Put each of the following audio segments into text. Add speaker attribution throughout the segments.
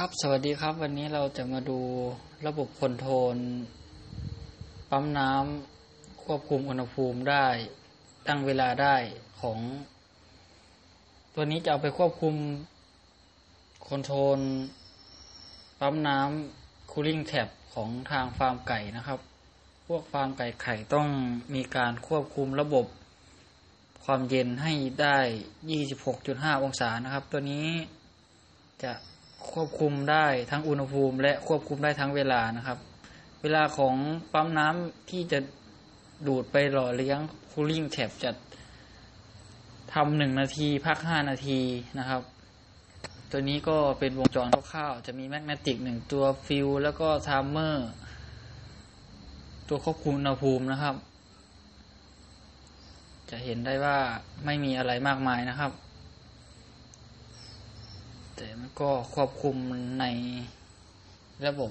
Speaker 1: ครับ สวัสดีครับ วันนี้เราจะมาดูระบบคอนโทรลปั๊มน้ำควบคุมอุณหภูมิได้ ตั้งเวลาได้ของ ตัวนี้จะเอาไปควบคุมคอนโทรลปั๊มน้ำคูลิ่งแท็บของทางฟาร์มไก่นะครับ พวกฟาร์มไก่ไข่ต้องมีการควบคุมระบบความเย็นให้ได้ 26.5 องศานะครับ ตัวนี้จะ ควบคุมได้ทั้งอุณหภูมิ และควบคุมได้ทั้งเวลานะครับ เวลาของปั๊มน้ำที่จะดูดไปหล่อเลี้ยงคูลิ่งแท็บจะทำหนึ่งนาทีพักห้านาทีนะครับ ตัวนี้ก็เป็นวงจรคร่าวๆจะมีแมกเนติกหนึ่งตัวฟิลแล้วก็ไทม์เมอร์ตัวควบคุมอุณหภูมินะครับ จะเห็นได้ว่าไม่มีอะไรมากมายนะครับ แต่มันก็ควบคุมในระบบ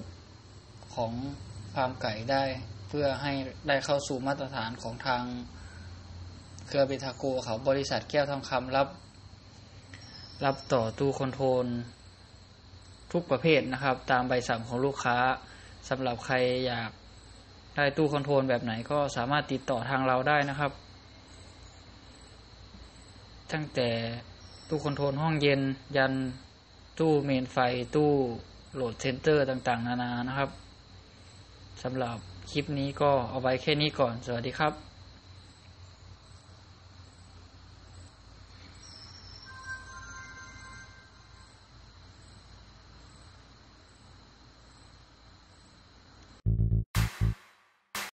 Speaker 1: ของฟาร์มไก่ได้ เพื่อให้ได้เข้าสู่มาตรฐานของทางเครือเบทาโกเขาบริษัทแก้วทองคำรับ รับต่อตู้คอนโทรลทุกประเภทนะครับ ตามใบสั่งของลูกค้าสำหรับใครอยากได้ตู้คอนโทรลแบบไหนก็สามารถติดต่อทางเราได้นะครับ ตั้งแต่ตู้คอนโทรลห้องเย็นยัน ตู้เมนไฟตู้โหลดเซนเตอร์ต่างๆ นานานะครับสำหรับคลิปนี้ก็เอาไว้แค่นี้ก่อน สวัสดีครับ